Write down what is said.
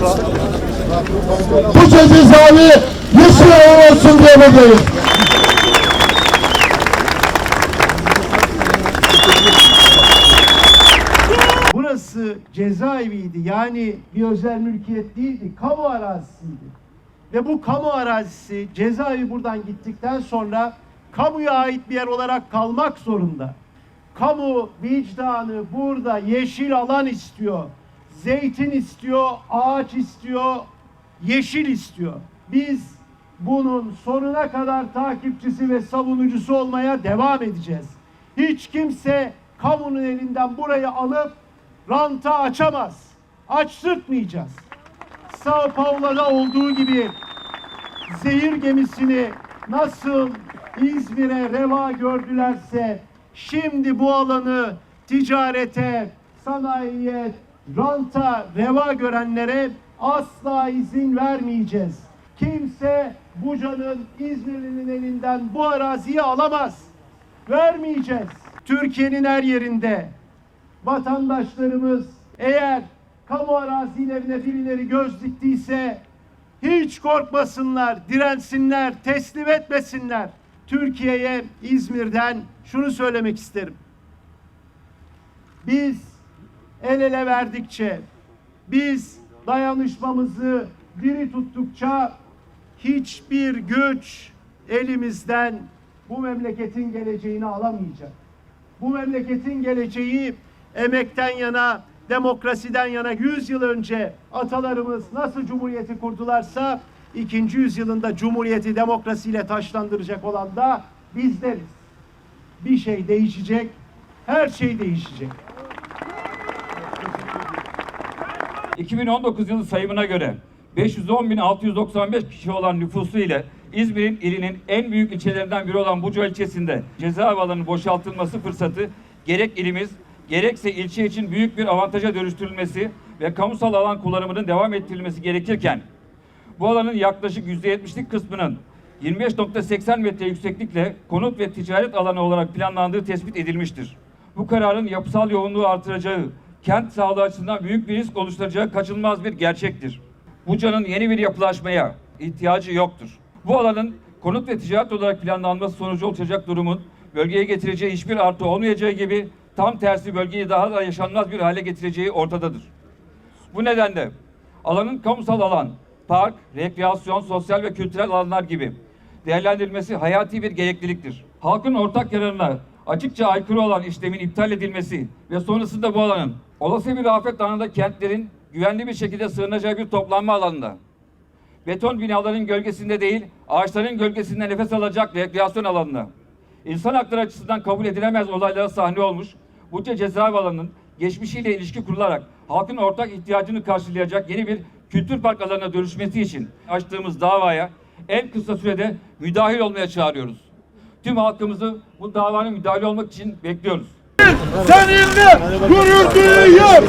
Bu cezaevi yeşil alan olsun diye buradayız. Burası cezaeviydi. Yani bir özel mülkiyet değildi. Kamu arazisiydi. Ve bu kamu arazisi cezaevi buradan gittikten sonra kamuya ait bir yer olarak kalmak zorunda. Kamu vicdanı burada yeşil alan istiyor. Zeytin istiyor, ağaç istiyor, yeşil istiyor. Biz bunun sonuna kadar takipçisi ve savunucusu olmaya devam edeceğiz. Hiç kimse kamunun elinden burayı alıp ranta açamaz. Açtırtmayacağız. Sao Paulo'da olduğu gibi zehir gemisini nasıl İzmir'e reva gördülerse şimdi bu alanı ticarete, sanayiye, ranta reva görenlere asla izin vermeyeceğiz. Kimse Buca'nın İzmirli'nin elinden bu araziyi alamaz. Vermeyeceğiz. Türkiye'nin her yerinde vatandaşlarımız eğer kamu arazilerine birileri göz diktiyse hiç korkmasınlar, dirensinler, teslim etmesinler. Türkiye'ye İzmir'den şunu söylemek isterim. Biz el ele verdikçe, biz dayanışmamızı diri tuttukça hiçbir güç elimizden bu memleketin geleceğini alamayacak. Bu memleketin geleceği emekten yana, demokrasiden yana 100 yıl önce atalarımız nasıl cumhuriyeti kurdularsa ikinci yüzyılında cumhuriyeti demokrasiyle taşlandıracak olan da bizleriz. Bir şey değişecek, her şey değişecek. 2019 yılı sayımına göre 510.695 kişi olan nüfusu ile İzmir'in ilinin en büyük ilçelerinden biri olan Buca ilçesinde cezaevi alanının boşaltılması fırsatı gerek ilimiz gerekse ilçe için büyük bir avantaja dönüştürülmesi ve kamusal alan kullanımının devam ettirilmesi gerekirken bu alanın yaklaşık %70'lik kısmının 25.80 metre yükseklikle konut ve ticaret alanı olarak planlandığı tespit edilmiştir. Bu kararın yapısal yoğunluğu artıracağı, kent sağlığı açısından büyük bir risk oluşturacağı kaçınılmaz bir gerçektir. Buca'nın yeni bir yapılaşmaya ihtiyacı yoktur. Bu alanın konut ve ticaret olarak planlanması sonucu oluşacak durumun bölgeye getireceği hiçbir artı olmayacağı gibi tam tersi bölgeyi daha da yaşanmaz bir hale getireceği ortadadır. Bu nedenle alanın kamusal alan, park, rekreasyon, sosyal ve kültürel alanlar gibi değerlendirilmesi hayati bir gerekliliktir. Halkın ortak yararına açıkça aykırı olan işlemin iptal edilmesi ve sonrasında bu alanın olası bir afet anında kentlerin güvenli bir şekilde sığınacağı bir toplanma alanında beton binaların gölgesinde değil, ağaçların gölgesinde nefes alacak rekreasyon alanına. İnsan hakları açısından kabul edilemez olaylara sahne olmuş, Buca cezaevi alanının geçmişiyle ilişki kurularak halkın ortak ihtiyacını karşılayacak yeni bir kültür park alanına dönüşmesi için açtığımız davaya en kısa sürede müdahil olmaya çağırıyoruz. Tüm halkımızı bu davanın müdahil olmak için bekliyoruz. Seninle gurur duyuyor.